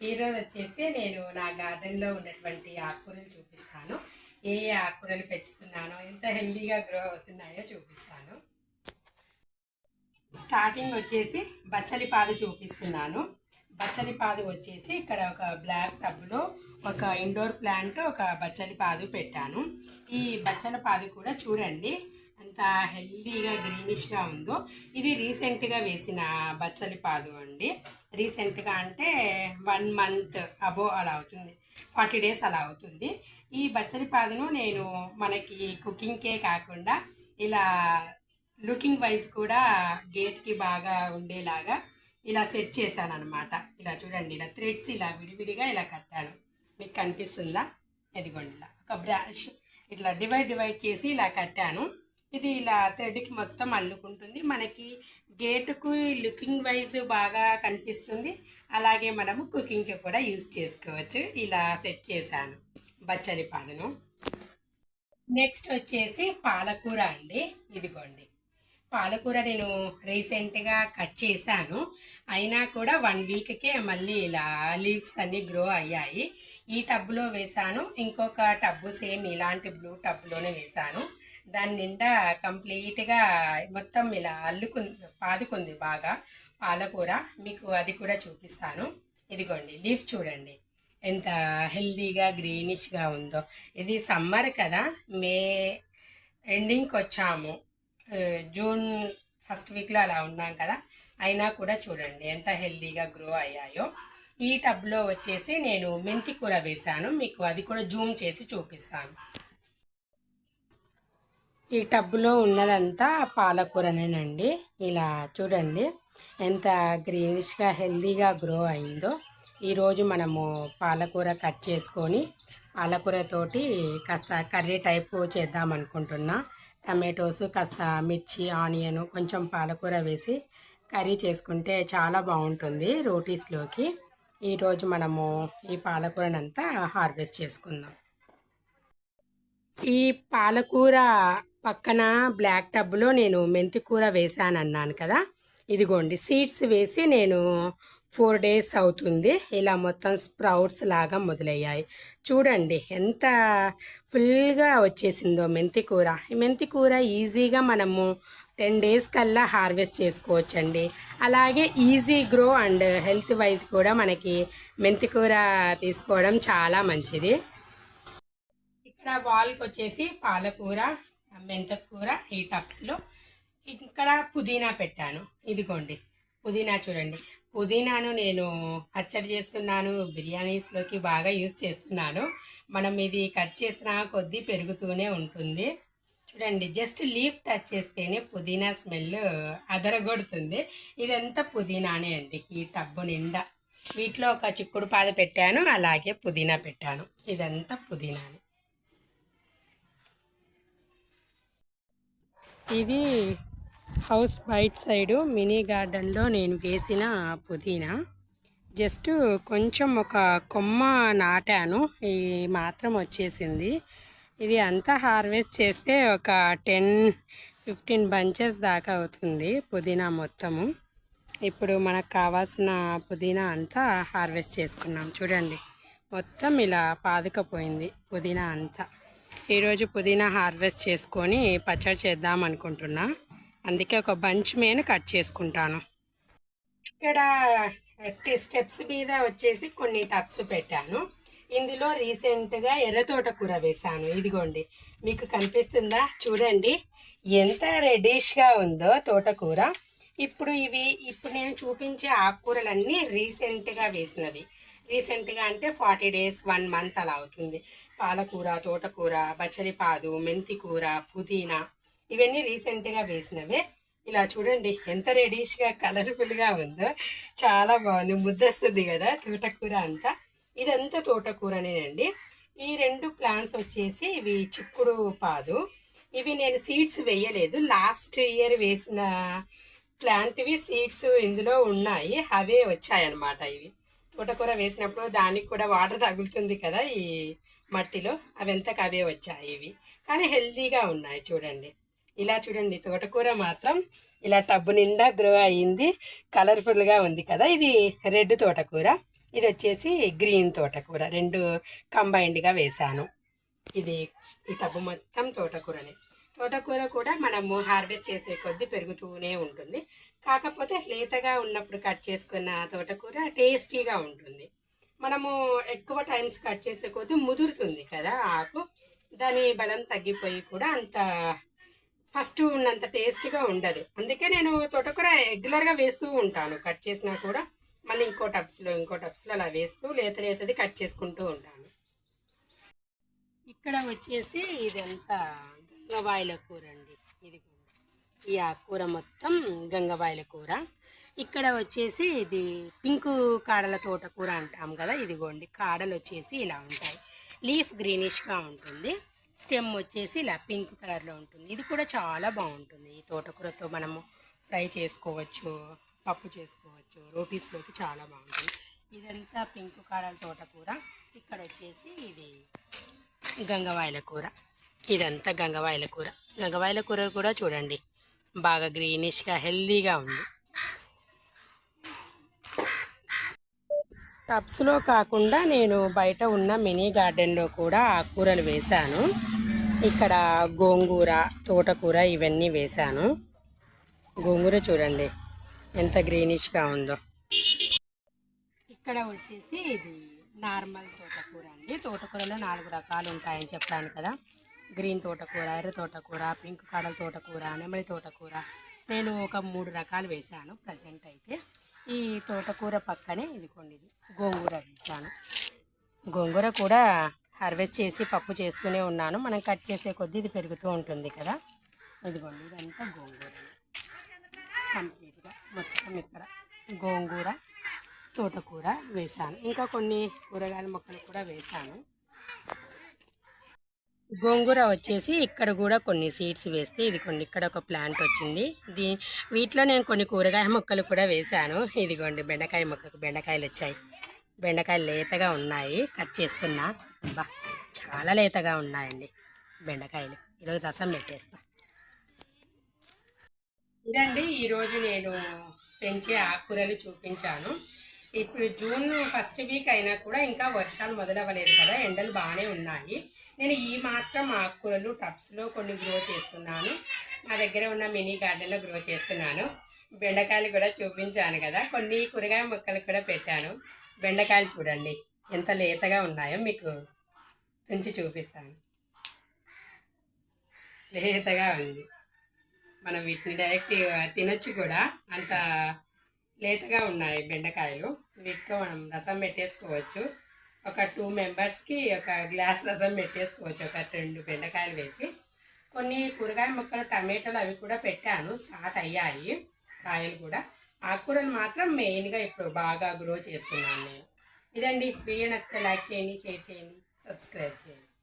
ఈరోజు వచ్చేసి నేను నా గార్డెన్లో ఉన్నటువంటి ఆకుకూరలు చూపిస్తాను. ఏ ఏ ఆకుకూరలు పెంచుతున్నానో ఎంత హెల్దీగా గ్రో అవుతున్నాయో చూపిస్తాను. స్టార్టింగ్ వచ్చేసి బచ్చలి పాదు చూపిస్తున్నాను. బచ్చలి పాదు వచ్చేసి ఇక్కడ ఒక బ్లాక్ టబ్లో ఒక ఇండోర్ ప్లాంట్ ఒక బచ్చలి పాదు పెట్టాను. ఈ బచ్చల పాదు కూడా చూడండి అంత హెల్దీగా గ్రీనిష్గా ఉందో. ఇది రీసెంట్గా వేసిన బచ్చలి పాదు అండి. రీసెంట్గా అంటే వన్ మంత్ అబో అలా అవుతుంది. ఫార్టీ డేస్ అలా అవుతుంది. ఈ బచ్చలిపాదును నేను మనకి కుకింగ్కే కాకుండా ఇలా లుకింగ్ వైజ్ కూడా గేట్కి బాగా ఉండేలాగా ఇలా సెట్ చేశాను అనమాట ఇలా చూడండి ఇలా థ్రెడ్స్ ఇలా విడివిడిగా ఇలా కట్టాను. మీకు కనిపిస్తుందా? ఇదిగోండి ఇలా ఒక బ్రాష్ ఇట్లా డివైడ్ డివైడ్ చేసి ఇలా కట్టాను. ఇది ఇలా థ్రెడ్కి మొత్తం అల్లుకుంటుంది. మనకి గేటుకు లుకింగ్ వైజ్ బాగా కనిపిస్తుంది. అలాగే మనము కుకింగ్కి కూడా యూజ్ చేసుకోవచ్చు. ఇలా సెట్ చేశాను. బచ్చలి పాలను. నెక్స్ట్ వచ్చేసి పాలకూర అండి. ఇదిగోండి. పాలకూర నేను రీసెంట్గా కట్ చేశాను. అయినా కూడా వన్ వీక్కే మళ్ళీ ఇలా లీవ్స్ అన్నీ గ్రో అయ్యాయి. ఈ టబ్లో వేశాను. ఇంకొక టబ్బు సేమ్ ఇలాంటి బ్లూ టబ్లోనే వేశాను. దాని నిండా కంప్లీట్గా మొత్తం ఇలా అల్లుకుంది పాదుకుంది బాగా పాలకూర. మీకు అది కూడా చూపిస్తాను. ఇదిగోండి లీఫ్ చూడండి. ఎంత హెల్దీగా గ్రీనిష్గా ఉందో. ఇది సమ్మర్ కదా మే ఎండింగ్కి వచ్చాము. జూన్ ఫస్ట్ వీక్లో అలా ఉన్నాం కదా అయినా కూడా చూడండి ఎంత హెల్దీగా గ్రో అయ్యాయో. ఈ టబ్లో వచ్చేసి నేను మెంతి కూర వేశాను. మీకు అది కూడా జూమ్ చేసి చూపిస్తాను. ఈ టబ్లో ఉన్నదంతా పాలకూరనేనండి. ఇలా చూడండి ఎంత గ్రీనిష్గా హెల్దీగా గ్రో అయిందో. ఈరోజు మనము పాలకూర కట్ చేసుకొని పాలకూరతోటి కాస్త కర్రీ టైపు చేద్దాం అనుకుంటున్నా. టమాటోస్ కాస్త మిర్చి ఆనియన్ కొంచెం పాలకూర వేసి కర్రీ చేసుకుంటే చాలా బాగుంటుంది రోటీస్లోకి. ఈరోజు మనము ఈ పాలకూరనంతా హార్వెస్ట్ చేసుకుందాం. ఈ పాలకూర పక్కన బ్లాక్ టబ్లో నేను మెంతి కూర వేసాను అన్నాను కదా. ఇదిగోండి సీడ్స్ వేసి నేను ఫోర్ డేస్ అవుతుంది. ఇలా మొత్తం స్ప్రౌట్స్ లాగా మొదలయ్యాయి. చూడండి ఎంత ఫుల్గా వచ్చేసిందో మెంతి కూర. ఈ మెంతి కూర ఈజీగా మనము టెన్ డేస్ కల్లా హార్వెస్ట్ చేసుకోవచ్చండి. అలాగే easy grow and health wise కూడా మనకి మెంతి కూర తీసుకోవడం చాలా మంచిది. ఇక్కడ వాల్కి వచ్చేసి పాలకూర మెంతకూర ఈ టబ్స్లో ఇక్కడ పుదీనా పెట్టాను. ఇదిగోండి. పుదీనా చూడండి. పుదీనాను నేను పచ్చడి చేస్తున్నాను. బిర్యానీస్లోకి బాగా యూస్ చేస్తున్నాను. మనం ఇది కట్ చేసిన కొద్దీ పెరుగుతూనే ఉంటుంది. చూడండి. జస్ట్ లీఫ్ టచ్ చేస్తేనే పుదీనా స్మెల్ అదరగొడుతుంది. ఇదంతా పుదీనానే అండి ఈ టబ్బు నిండా. వీటిలో ఒక చిక్కుడు పాద పెట్టాను. అలాగే పుదీనా పెట్టాను. ఇదంతా పుదీనానే. ఇది హౌస్ బయట సైడు మినీ గార్డెన్లో నేను వేసిన పుదీనా. జస్ట్ కొంచెం ఒక కొమ్మ నాటాను. ఈ మాత్రం వచ్చేసింది. ఇది అంతా హార్వెస్ట్ చేస్తే ఒక టెన్ ఫిఫ్టీన్ బంచెస్ దాకా అవుతుంది పుదీనా మొత్తము. ఇప్పుడు మనకు కావాల్సిన పుదీనా అంతా హార్వెస్ట్ చేసుకున్నాం. చూడండి మొత్తం ఇలా పాదుకపోయింది పుదీనా అంతా. ఈరోజు పుదీనా హార్వెస్ట్ చేసుకొని పచ్చడి చేద్దాం అనుకుంటున్నా. అందుకే ఒక బంచ్ మేను కట్ చేసుకుంటాను. ఇక్కడ స్టెప్స్ మీద వచ్చేసి కొన్ని టబ్స్ పెట్టాను. ఇందులో రీసెంట్గా ఎర్ర తోటకూర వేశాను. ఇదిగోండి మీకు కనిపిస్తుందా? చూడండి ఎంత రెడీష్గా ఉందో తోటకూర ఇప్పుడు ఇవి ఇప్పుడు నేను చూపించే ఆకుకూరలన్నీ రీసెంట్గా వేసినవి. రీసెంట్గా అంటే ఫార్టీ డేస్ వన్ మంత్ అలా అవుతుంది. పాలకూర తోటకూర బచ్చలిపాదు మెంతి కూర పుదీనా ఇవన్నీ రీసెంట్గా వేసినవే. ఇలా చూడండి ఎంత రెడీష్గా కలర్ఫుల్గా ఉందో. చాలా బాగుంది. ముద్దస్తుంది కదా తోటకూర అంతా. ఇదంతా తోటకూరనేనండి. ఈ రెండు ప్లాంట్స్ వచ్చేసి ఇవి చిక్కుడు పాదు. ఇవి నేను సీడ్స్ వేయలేదు. లాస్ట్ ఇయర్ వేసిన ప్లాంట్వి సీడ్స్ ఇందులో ఉన్నాయి. అవే వచ్చాయన్నమాట ఇవి. తోటకూర వేసినప్పుడు దానికి కూడా వాటర్ తగులుతుంది కదా ఈ మట్టిలో అవి అవే వచ్చాయి ఇవి. కానీ హెల్తీగా ఉన్నాయి చూడండి. ఇలా చూడండి తోటకూర మాత్రం ఇలా టబ్బు నిండా గ్రో అయ్యింది కలర్ఫుల్గా ఉంది కదా ఇది రెడ్ తోటకూర. ఇది వచ్చేసి గ్రీన్ తోటకూర రెండు కంబైన్డ్గా వేశాను. ఇది ఈ టబ్బు మొత్తం తోటకూరని. తోటకూర కూడా మనము హార్వెస్ట్ చేసే కొద్దీ పెరుగుతూనే ఉంటుంది. కాకపోతే లేతగా ఉన్నప్పుడు కట్ చేసుకున్న తోటకూర టేస్టీగా ఉంటుంది. మనము ఎక్కువ టైమ్స్ కట్ చేసే కొద్దీ ముదురుతుంది కదా ఆకు. దాని బలం తగ్గిపోయి కూడా అంత ఫస్ట్ ఉన్నంత టేస్ట్గా ఉండదు. అందుకే నేను తోటకూర రెగ్యులర్గా వేస్తూ ఉంటాను. కట్ చేసినా కూడా మళ్ళీ ఇంకో టబ్స్లో ఇంకో టబ్స్లో అలా వేస్తూ లేత లేతది కట్ చేసుకుంటూ ఉంటాను. ఇక్కడ వచ్చేసి ఇదంతా గంగవాయిల కూర అండి. ఇది ఈ ఆకుకూర మొత్తం గంగవాయిల కూర. ఇక్కడ వచ్చేసి ఇది పింకు కాడల తోటకూర అంటాం కదా ఇదిగోండి. కాడలు వచ్చేసి ఇలా ఉంటాయి. లీఫ్ గ్రీనిష్గా ఉంటుంది. స్టెమ్ వచ్చేసి ఇలా పింక్ కలర్లో ఉంటుంది. ఇది కూడా చాలా బాగుంటుంది. ఈ తోటకూరతో మనము ఫ్రై చేసుకోవచ్చు పప్పు చేసుకోవచ్చు రోటీస్లోకి చాలా బాగుంటుంది. ఇదంతా పింక్ కాడల తోటకూర ఇక్కడ వచ్చేసి ఇది గంగవాయల కూర. ఇదంతా గంగవాయల కూర. గంగవాయల కూర కూడా చూడండి. బాగా గ్రీనిష్గా హెల్దీగా ఉంది. టబ్స్లో కాకుండా నేను బయట ఉన్న మినీ గార్డెన్లో కూడా ఆకుకూరలు వేశాను. ఇక్కడ గోంగూర తోటకూర ఇవన్నీ వేశాను. గోంగూర చూడండి ఎంత గ్రీనిష్గా ఉందో. ఇక్కడ వచ్చేసి ఇది నార్మల్ తోటకూర అండి. తోటకూరలో నాలుగు రకాలు ఉంటాయని చెప్పాను కదా. గ్రీన్ తోటకూర ఎర్ర తోటకూర పింక్ కాడల తోటకూర నెమలి తోటకూర. నేను ఒక మూడు రకాలు వేశాను ప్రజెంట్ అయితే. ఈ తోటకూర పక్కనే ఇదిగోండి ఇది గోంగూర వేసాను. గోంగూర కూడా హార్వెస్ట్ చేసి పప్పు చేస్తూనే ఉన్నాను. మనం కట్ చేసే కొద్దీ ఇది పెరుగుతూ ఉంటుంది కదా. ఇదిగోండి ఇదంతా గోంగూర. కంప్లీట్గా మొత్తం ఇక్కడ గోంగూర తోటకూర వేశాను ఇంకా కొన్ని కూరగాయల మొక్కలు కూడా వేశాను గోంగూర వచ్చేసి ఇక్కడ కూడా కొన్ని సీడ్స్ వేస్తే ఇది కొన్ని ఇక్కడ ఒక ప్లాంట్ వచ్చింది. దీ వీటిలో నేను కొన్ని కూరగాయ మొక్కలు కూడా వేశాను. ఇదిగోండి బెండకాయ మొక్కకు బెండకాయలు వచ్చాయి. బెండకాయలు లేతగా ఉన్నాయి. కట్ చేస్తున్నా. బా చాలా లేతగా ఉన్నాయండి బెండకాయలు. ఈరోజు రసం పెట్టేస్తా. ఇదండి ఈరోజు నేను పెంచే ఆకుకూరలు చూపించాను. ఇప్పుడు జూన్ ఫస్ట్ వీక్ అయినా కూడా ఇంకా వర్షాలు మొదలవ్వలేదు కదా ఎండలు బాగానే ఉన్నాయి. నేను ఈ మాత్రం ఆకుకూరలు టబ్స్లో కొన్ని గ్రో చేస్తున్నాను. మా దగ్గర ఉన్న మినీ గార్డెన్లో గ్రో చేస్తున్నాను. బెండకాయలు కూడా చూపించాను కదా కొన్ని కూరగాయ మొక్కలు కూడా పెట్టాను. బెండకాయలు చూడండి ఎంత లేతగా ఉన్నాయో మీకు తుంచి చూపిస్తాను. లేతగా ఉంది. మనం వీటిని డైరెక్ట్ తినొచ్చు కూడా అంత లేతగా ఉన్నాయి బెండకాయలు. వీటితో మనం రసం పెట్టేసుకోవచ్చు. ఒక టూ మెంబర్స్కి ఒక గ్లాస్ రసం పెట్టేసుకోవచ్చు. ఒక రెండు బెండకాయలు వేసి. కొన్ని కూరగాయ మొక్కలు టమాటాలు అవి కూడా పెట్టాను. స్టార్ట్ అయ్యాయి కాయలు కూడా. ఆకుకూరలు మాత్రం మెయిన్గా ఇప్పుడు బాగా గ్రో చేస్తున్నాను నేను. ఇదండి. వీడియో నచ్చితే లైక్ చేయండి షేర్ చేయండి సబ్స్క్రైబ్ చేయండి.